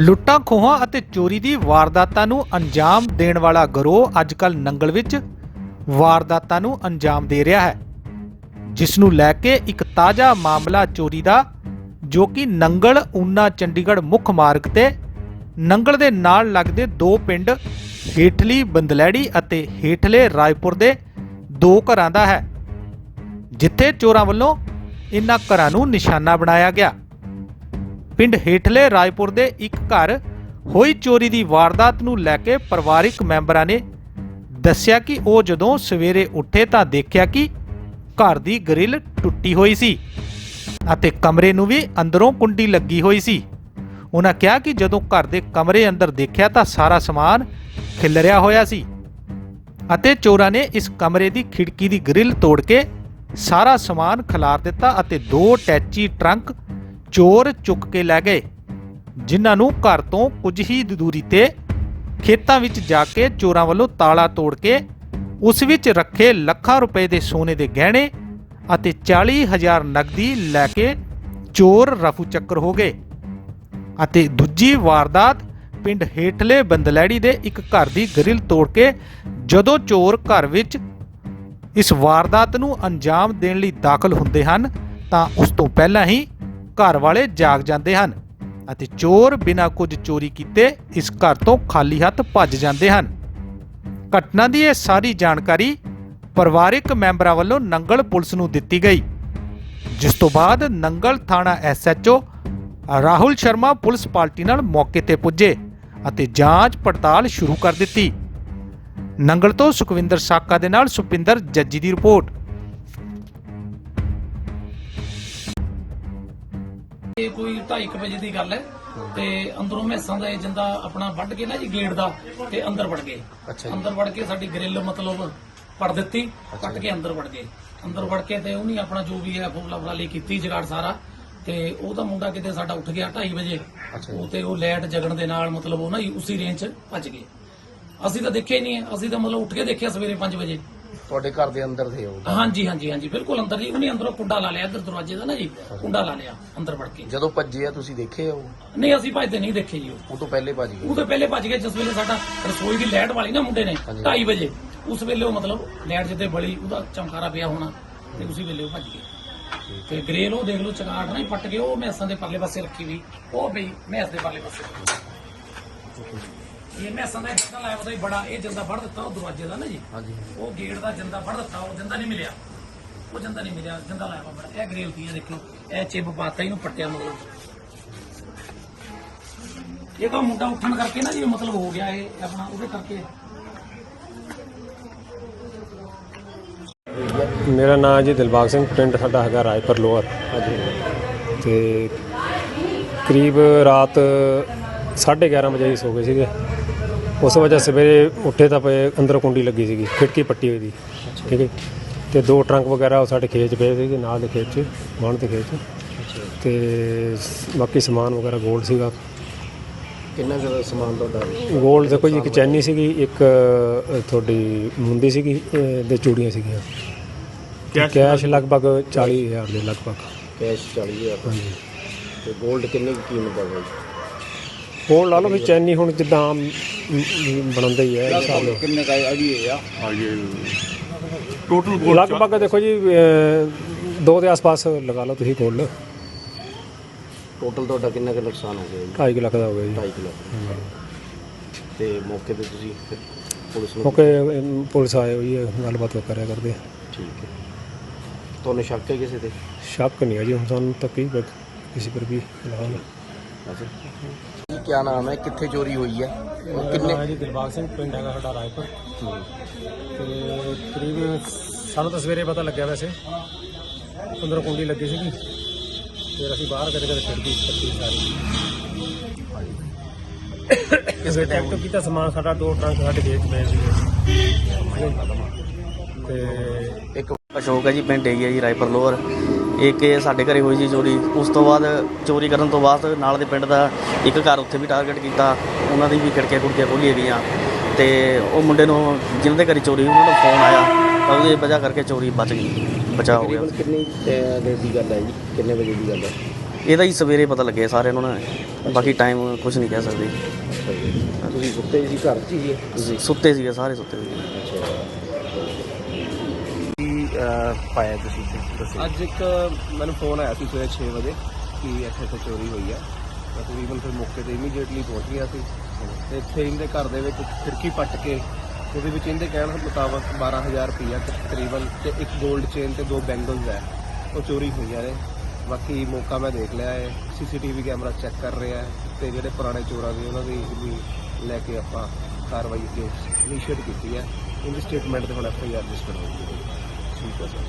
ਲੁੱਟਾਂ ਖੋਹਾਂ ਅਤੇ ਚੋਰੀ ਦੀ ਵਾਰਦਾਤਾਂ ਨੂੰ ਅੰਜਾਮ ਦੇਣ ਵਾਲਾ ਗਰੋਹ ਅੱਜਕੱਲ ਨੰਗਲ ਵਿੱਚ ਵਾਰਦਾਤਾਂ ਨੂੰ ਅੰਜਾਮ ਦੇ ਰਿਹਾ ਹੈ, ਜਿਸ ਨੂੰ ਲੈ ਕੇ ਇੱਕ ਤਾਜ਼ਾ ਮਾਮਲਾ ਚੋਰੀ ਦਾ, ਜੋ ਕਿ ਨੰਗਲ, ਊਨਾ, ਚੰਡੀਗੜ੍ਹ ਮੁੱਖ ਮਾਰਗ ਤੇ ਨੰਗਲ ਦੇ ਨਾਲ ਲੱਗਦੇ ਦੋ ਪਿੰਡ ਹੇਠਲੀ ਬੰਦਲੈੜੀ ਅਤੇ ਹੇਠਲੇ ਰਾਏਪੁਰ ਦੇ ਦੋ ਘਰਾਂ ਦਾ ਹੈ, ਜਿੱਥੇ ਚੋਰਾਂ ਵੱਲੋਂ ਇਨ੍ਹਾਂ ਘਰਾਂ ਨੂੰ ਨਿਸ਼ਾਨਾ ਬਣਾਇਆ ਗਿਆ। ਪਿੰਡ ਹੇਠਲੇ ਰਾਏਪੁਰ ਦੇ ਇੱਕ ਘਰ ਹੋਈ ਚੋਰੀ ਦੀ ਵਾਰਦਾਤ ਨੂੰ ਲੈ ਕੇ ਪਰਿਵਾਰਿਕ ਮੈਂਬਰਾਂ ਨੇ ਦੱਸਿਆ ਕਿ ਉਹ ਜਦੋਂ ਸਵੇਰੇ ਉੱਠੇ ਤਾਂ ਦੇਖਿਆ ਕਿ ਘਰ ਦੀ ਗ੍ਰਿਲ ਟੁੱਟੀ ਹੋਈ ਸੀ ਅਤੇ ਕਮਰੇ ਨੂੰ ਵੀ ਅੰਦਰੋਂ ਕੁੰਡੀ ਲੱਗੀ ਹੋਈ ਸੀ। ਉਹਨਾਂ ਕਿਹਾ ਕਿ ਜਦੋਂ ਘਰ ਦੇ ਕਮਰੇ ਅੰਦਰ ਦੇਖਿਆ ਤਾਂ ਸਾਰਾ ਸਮਾਨ ਖਿਲਰਿਆ ਹੋਇਆ ਸੀ ਅਤੇ ਚੋਰਾਂ ਨੇ ਇਸ ਕਮਰੇ ਦੀ ਖਿੜਕੀ ਦੀ ਗ੍ਰਿਲ ਤੋੜ ਕੇ ਸਾਰਾ ਸਮਾਨ ਖਿਲਾਰ ਦਿੱਤਾ ਅਤੇ ਦੋ ਟੈਚੀ ਟਰੰਕ ਚੋਰ ਚੁੱਕ ਕੇ ਲੈ ਗਏ, ਜਿਨ੍ਹਾਂ ਨੂੰ ਘਰ ਤੋਂ ਕੁਝ ਹੀ ਦੂਰੀ ਤੇ ਖੇਤਾਂ ਵਿੱਚ ਜਾ ਕੇ ਚੋਰਾਂ ਵੱਲੋਂ ਤਾਲਾ ਤੋੜ ਕੇ ਉਸ ਵਿੱਚ ਰੱਖੇ ਲੱਖਾਂ ਰੁਪਏ ਦੇ ਸੋਨੇ ਦੇ ਗਹਿਣੇ ਅਤੇ 40000 ਨਕਦੀ ਲੈ ਕੇ ਚੋਰ ਰਫੂ ਚੱਕਰ ਹੋ ਗਏ ਅਤੇ ਦੂਜੀ ਵਾਰਦਾਤ ਪਿੰਡ ਹੇਠਲੇ ਬੰਦਲੈੜੀ ਦੇ ਇੱਕ ਘਰ ਦੀ ਗ੍ਰਿਲ ਤੋੜ ਕੇ ਜਦੋਂ ਚੋਰ ਘਰ ਵਿੱਚ ਇਸ ਵਾਰਦਾਤ ਨੂੰ ਅੰਜਾਮ ਦੇਣ ਲਈ ਦਾਖਲ ਹੁੰਦੇ ਹਨ ਤਾਂ ਉਸ ਤੋਂ ਪਹਿਲਾਂ ਹੀ ਘਰ ਵਾਲੇ ਜਾਗ ਜਾਂਦੇ ਹਨ ਅਤੇ ਚੋਰ ਬਿਨਾਂ ਕੁਝ ਚੋਰੀ ਕੀਤੇ ਇਸ ਘਰ ਤੋਂ ਖਾਲੀ ਹੱਥ ਭੱਜ ਜਾਂਦੇ ਹਨ। ਘਟਨਾ ਦੀ ਇਹ ਸਾਰੀ ਜਾਣਕਾਰੀ ਪਰਿਵਾਰਕ ਮੈਂਬਰਾਂ ਵੱਲੋਂ ਨੰਗਲ ਪੁਲਿਸ ਨੂੰ ਦਿੱਤੀ ਗਈ, ਜਿਸ ਤੋਂ ਬਾਅਦ ਨੰਗਲ ਥਾਣਾ SHO Rahul Sharma police party ਨਾਲ ਮੌਕੇ ਤੇ ਪੁੱਜੇ ਅਤੇ ਜਾਂਚ ਪੜਤਾਲ ਸ਼ੁਰੂ ਕਰ ਦਿੱਤੀ। ਨੰਗਲ ਤੋਂ ਸੁਖਵਿੰਦਰ ਸਾਕਾ ਦੇ ਨਾਲ ਸੁਪਿੰਦਰ ਜੱਜੀ ਦੀ ਰਿਪੋਰਟ। ਇਹ ਕੋਈ 2:30 ਵਜੇ ਦੀ ਗੱਲ ਹੈ। ਤੇ ਅੰਦਰੋਂ ਮੈਸਾਂ ਦਾ ਏਜੰਦਾ ਆਪਣਾ ਵੱਢ ਕੇ ਨਾ ਜੀ ਗੇਟ ਦਾ ਤੇ ਅੰਦਰ ਵੜ ਗਏ। ਅੰਦਰ ਵੜ ਕੇ ਸਾਡੀ ਗ੍ਰਿਲ ਮਤਲਬ ਪੜ ਦਿੱਤੀ ਕੱਟ ਕੇ ਅੰਦਰ ਵੜ ਗਏ। ਅੰਦਰ ਵੜ ਕੇ ਤੇ ਉਹਨੇ ਆਪਣਾ ਜੋ ਵੀ ਹੈ ਫੋਲਾ ਫਲਾਲੀ ਕੀਤੀ ਜਗਾੜ ਸਾਰਾ। ਤੇ ਉਹਦਾ ਮੁੰਡਾ ਕਿਤੇ ਸਾਡਾ ਉੱਠ ਗਿਆ 2:30 ਵਜੇ। ਉਹ ਤੇ ਉਹ ਲਾਈਟ ਜਗਣ ਦੇ ਨਾਲ ਮਤਲਬ ਉਹ ਨਾ ਉਸੇ ਰੇਂਜ 'ਚ ਭੱਜ ਗਏ। ਅਸੀਂ ਤਾਂ ਦੇਖਿਆ ਹੀ ਨਹੀਂ ਅਸੀਂ ਤਾਂ ਮਤਲਬ ਉੱਠ ਕੇ ਦੇਖਿਆ ਸਵੇਰੇ 5 ਵਜੇ। ਤੁਹਾਡੇ ਘਰ ਦੇ ਅੰਦਰ ਥੇ ਉਹ ਹਾਂਜੀ ਹਾਂਜੀ ਹਾਂਜੀ ਬਿਲਕੁਲ ਅੰਦਰ ਜੀ ਉਹਨੇ ਅੰਦਰੋਂ ਕੁੰਡਾ ਲਾ ਲਿਆ ਇੱਧਰ ਦਰਵਾਜ਼ੇ ਦਾ ਨਾ ਜੀ ਕੁੰਡਾ ਲਾ ਲਿਆ ਅੰਦਰ ਵੜ ਕੇ। ਜਦੋਂ ਭੱਜੇ ਆ ਤੁਸੀਂ ਦੇਖੇ ਉਹ? ਨਹੀਂ ਅਸੀਂ ਭੱਜਦੇ ਨਹੀਂ ਦੇਖੇ ਜੀ ਉਹ। ਉਹ ਤੋਂ ਪਹਿਲੇ ਭੱਜ ਗਏ। ਉਹ ਤੋਂ ਪਹਿਲੇ ਭੱਜ ਗਏ ਜਿਸ ਵੇਲੇ ਸਾਡਾ ਰਸੋਈ ਦੀ ਲਾਈਟ ਵਾਲੀ ਨਾ ਮੁੰਡੇ ਨੇ ਹਾਂਜੀ। 2:30 ਵਜੇ ਉਸ ਵੇਲੇ ਉਹ ਮਤਲਬ ਲਾਈਟ ਜਿੱਤੇ ਬਲੀ ਉਹਦਾ ਚਮਕਾਰਾ ਪਿਆ ਹੋਣਾ ਤੇ ਉਸੇ ਵੇਲੇ ਉਹ ਭੱਜ ਗਏ। ਤੇ ਗ੍ਰੇਲ ਉਹ ਦੇਖ ਲਓ ਚਗਾਟ ਨਹੀਂ ਪੱਟ ਗਏ ਉਹ ਮੈਸਾਂ ਦੇ ਪਰਲੇ ਪਾਸੇ ਰੱਖੀ ਵੀ ਉਹ ਪਈ ਮੈਸ ਦੇ ਪਰਲੇ ਪਾਸੇ। ਇਹ ਮੈਸਾਂ ਦਾ ਜਿੰਦਾ ਲਾਇਆ ਉਹਦਾ ਹੀ ਬੜਾ ਇਹ ਜਿੰਦਾ ਫੜ ਦਿੱਤਾ ਉਹ ਦਰਵਾਜ਼ੇ ਦਾ ਨਾ ਜੀ। ਹਾਂਜੀ। ਉਹ ਗੇਟ ਦਾ ਜਿੰਦਾ ਫੜ ਦਿੱਤਾ ਉਹ ਜਿੰਦਾ ਨਹੀਂ ਮਿਲਿਆ। ਉਹ ਜਿੰਦਾ ਨਹੀਂ ਮਿਲਿਆ ਜਿੰਦਾ ਲਾਇਆ ਵਾ ਬੜਾ। ਇਹ ਗ੍ਰੇਲ ਹੈ ਦੇਖੋ ਇਹ ਚਿਪ ਪਾਤਾ ਇਹਨੂੰ ਪੱਟਿਆ ਮਤਲਬ ਇਹ ਤਾਂ ਮੁੰਡਾ ਉੱਠਣ ਕਰਕੇ ਨਾ ਜੀ ਮਤਲਬ ਹੋ ਗਿਆ ਇਹ ਆਪਣਾ ਉਹਦੇ ਕਰਕੇ। ਮੇਰਾ ਨਾਮ ਜੀ ਦਿਲਬਾਗ ਸਿੰਘ ਪਿੰਡ ਸਾਡਾ ਹੈਗਾ ਰਾਏਪੁਰ ਲੋਅਰ। ਤੇ ਕਰੀਬ ਰਾਤ 11:30 ਵਜੇ ਹੀ ਸੋ ਗਏ ਸੀਗੇ। ਉਸ ਵਜ੍ਹਾ ਸਵੇਰੇ ਉੱਠੇ ਤਾਂ ਪਏ ਅੰਦਰ ਕੁੰਡੀ ਲੱਗੀ ਸੀਗੀ ਖਿੜਕੀ ਪੱਟੀ ਹੋਈ ਸੀ ਠੀਕ ਹੈ ਤੇ ਦੋ ਟਰੰਕ ਵਗੈਰਾ ਉਹ ਸਾਡੇ ਖੇਤ 'ਚ ਪਏ ਸੀਗੇ ਨਾਲ ਦੇ ਖੇਤ 'ਚ ਬਣ ਦੇ ਖੇਤ 'ਚ। ਤੇ ਬਾਕੀ ਸਮਾਨ ਵਗੈਰਾ ਗੋਲ ਸੀਗਾ। ਕਿੰਨਾ ਜ਼ਿਆਦਾ ਸਮਾਨ ਤੁਹਾਡਾ? ਗੋਲ ਦੇਖੋ ਜੀ ਇੱਕ ਚੈਨੀ ਸੀਗੀ ਇੱਕ ਤੁਹਾਡੀ ਮੁੰਦੀ ਸੀਗੀ ਦੇ ਚੂੜੀਆਂ ਸੀਗੀਆਂ। ਕੈਸ਼ ਲਗਭਗ 40000 ਦੇ ਲਗਭਗ। ਕੈਸ਼ 40000 ਹਾਂਜੀ। ਤੇ ਗੋਲਡ ਕਿੰਨੇ ਦੀ ਕੀਮਤ ਦਾ ਹੈ 골ਡ ਲਾ ਲਓ ਵੀ ਚੈਨੀ ਹੁਣ ਜਿੱਦਾਂ ਬਣਾਉਂਦੇ ਹੀ ਹੈ ਹਿਸਾਬ ਨਾਲ। ਕਿੰਨੇ ਦਾ ਆਈਡੀਆ ਆ? ਟੋਟਲ ਲਗਭਗ ਦੇਖੋ ਜੀ ਦੋ ਦੇ ਆਸ-ਪਾਸ ਲਗਾ ਲਓ ਤੁਸੀਂ ਗੋਲਡ ਟੋਟਲ ਤੁਹਾਡਾ ਕਿੰਨਾ ਕੁ ਨੁਕਸਾਨ ਹੋ ਗਿਆ ਜੀ? 2.5 ਲੱਖ ਦਾ ਹੋ ਗਿਆ ਜੀ। 2.5 ਲੱਖ। ਤੇ ਮੌਕੇ ਤੇ ਤੁਸੀਂ ਫਿਰ ਪੁਲਿਸ ਨੂੰ ਅਮ, ਪੁਲਿਸ ਆਏ ਹੋਈ ਹੈ ਗੱਲਬਾਤ ਕਰਿਆ ਕਰਦੇ। ਆ। ਠੀਕ ਹੈ। ਤੁਹਾਨੂੰ ਸ਼ੱਕ ਹੈ ਕਿਸੇ ਤੇ? ਸ਼ੱਕ ਨਹੀਂ ਹੈ ਜੀ ਹੁਣ ਸਾਨੂੰ ਤਾਂ ਕੀ ਕਿਸੇ ਪਰ ਵੀ ਅੱਛਾ। ਕੀ ਕਿਆ ਨਾਮ ਹੈ? ਕਿੱਥੇ ਚੋਰੀ ਹੋਈ ਹੈ? ਕਿੰਨੇ? ਜੀ ਦਿਲਬਾਗ ਸਿੰਘ ਪਿੰਡ ਹੈਗਾ ਸਾਡਾ ਰਾਏਪੁਰ। ਤੇ ਕਰੀਬ ਸਾਨੂੰ ਤਾਂ ਸਵੇਰੇ ਪਤਾ ਲੱਗਿਆ ਵੈਸੇ। ਅੰਦਰ ਕੁੰਡੀ ਲੱਗੀ ਸੀਗੀ। ਫਿਰ ਅਸੀਂ ਬਾਹਰ ਕਦੇ ਕਦੇ ਖਿੜਕੀ ਪੱਟੀ ਸਾਰੀ। ਕਿਸੇ ਟੈਕਟ ਕੀਤਾ ਸਮਾਨ ਸਾਡਾ ਦੋ ਟਰੰਕ ਸਾਡੇ ਖੇਤ 'ਚ ਪਏ ਸੀਗੇ। ਤੇ ਇੱਕ ਅਸ਼ੋਕ ਹੈ ਜੀ ਪਿੰਡ ਹੈ ਜੀ ਰਾਏਪੁਰ ਲੋਅਰ। ਇਹ ਕਿ ਸਾਡੇ ਘਰੇ ਹੋਈ ਸੀ ਚੋਰੀ। ਉਸ ਤੋਂ ਬਾਅਦ ਚੋਰੀ ਕਰਨ ਤੋਂ ਬਾਅਦ ਨਾਲ ਦੇ ਪਿੰਡ ਦਾ ਇੱਕ ਘਰ ਉੱਥੇ ਵੀ ਟਾਰਗੇਟ ਕੀਤਾ। ਉਹਨਾਂ ਦੀ ਵੀ ਖਿੜਕੀਆਂ ਖੁੜਕੀਆਂ ਖੋਲੀਆਂ ਗਈਆਂ ਤੇ ਉਹ ਮੁੰਡੇ ਨੂੰ ਜਿਨ੍ਹਾਂ ਦੇ ਘਰੇ ਚੋਰੀ ਹੋਈ ਉਹਨਾਂ ਨੂੰ ਫੋਨ ਆਇਆ ਤਾਂ ਉਹਦੀ ਵਜ੍ਹਾ ਕਰਕੇ ਚੋਰੀ ਬਚ ਗਈ ਬਚਾਅ ਹੋ ਗਿਆ। ਤਕਰੀਬਨ ਕਿੰਨੀ ਅਹ, ਦੇਰ ਦੀ ਗੱਲ ਹੈ ਜੀ? ਕਿੰਨੇ ਵਜੇ ਦੀ ਗੱਲ ਹੈ? ਇਹਦਾ ਹੀ ਸਵੇਰੇ ਪਤਾ ਲੱਗਿਆ ਸਾਰਿਆਂ ਨੂੰ ਨਾ ਬਾਕੀ ਟਾਈਮ ਕੁਝ ਨਹੀਂ ਕਹਿ ਸਕਦੇ। ਤੁਸੀਂ ਸੁੱਤੇ ਸੀ ਘਰ 'ਚ ਹੀ ਜੀ ਸੁੱਤੇ ਸੀਗੇ ਸਾਰੇ ਸੁੱਤੇ ਸੀਗੇ। ਕੀ ਪਾਇਆ ਤੁਸੀਂ? ਦੱਸੋ। ਅੱਜ ਇੱਕ ਮੈਨੂੰ ਫੋਨ ਆਇਆ ਸੀ ਸਵੇਰੇ 6 ਵਜੇ ਕਿ ਇੱਥੇ ਇੱਥੇ ਚੋਰੀ ਹੋਈ ਆ। ਤਕਰੀਬਨ ਫਿਰ ਮੌਕੇ ਤੇ ਇਮੀਡੀਏਟਲੀ ਪਹੁੰਚ ਗਿਆ ਸੀ। ਤੇ ਇੱਥੇ ਇਹਦੇ ਘਰ ਦੇ ਵਿੱਚ ਖਿੜਕੀ ਪੱਟ ਕੇ ਉਹਦੇ ਵਿੱਚ ਇਹਦੇ ਕਹਿਣ ਮੁਤਾਬਕ 12000 ਰੁਪਈਆ ਤਕਰੀਬਨ ਤੇ ਇੱਕ 골ਡ ਚੇਨ ਤੇ ਦੋ ਬੈਂਗਲਸ ਹੈ। ਉਹ ਚੋਰੀ ਹੋਈਆਂ ਨੇ। ਬਾਕੀ ਮੌਕਾ ਮੈਂ ਦੇਖ ਲਿਆ ਹੈ। ਸੀਸੀਟੀਵੀ ਕੈਮਰਾ ਚੈੱਕ ਕਰ ਰਿਹਾ ਹੈ ਤੇ ਜਿਹੜੇ ਪੁਰਾਣੇ ਚੋਰਾਂ ਦੀ ਉਹਨਾਂ ਦੀ ਵੀ ਲੈ ਕੇ ਆਪਾਂ ਕਾਰਵਾਈ ਅੱਗੇ ਇਨੀਸ਼ੀਏਟ ਕੀਤੀ ਹੈ। ਇਹਦੀ ਸਟੇਟਮੈਂਟ ਤੇ ਹੁਣ ਐਫ ਆਈ ਆਰ ਰਜਿਸਟਰ ਹੋਊਗੀ ਠੀਕ ਹੈ ਸਰ।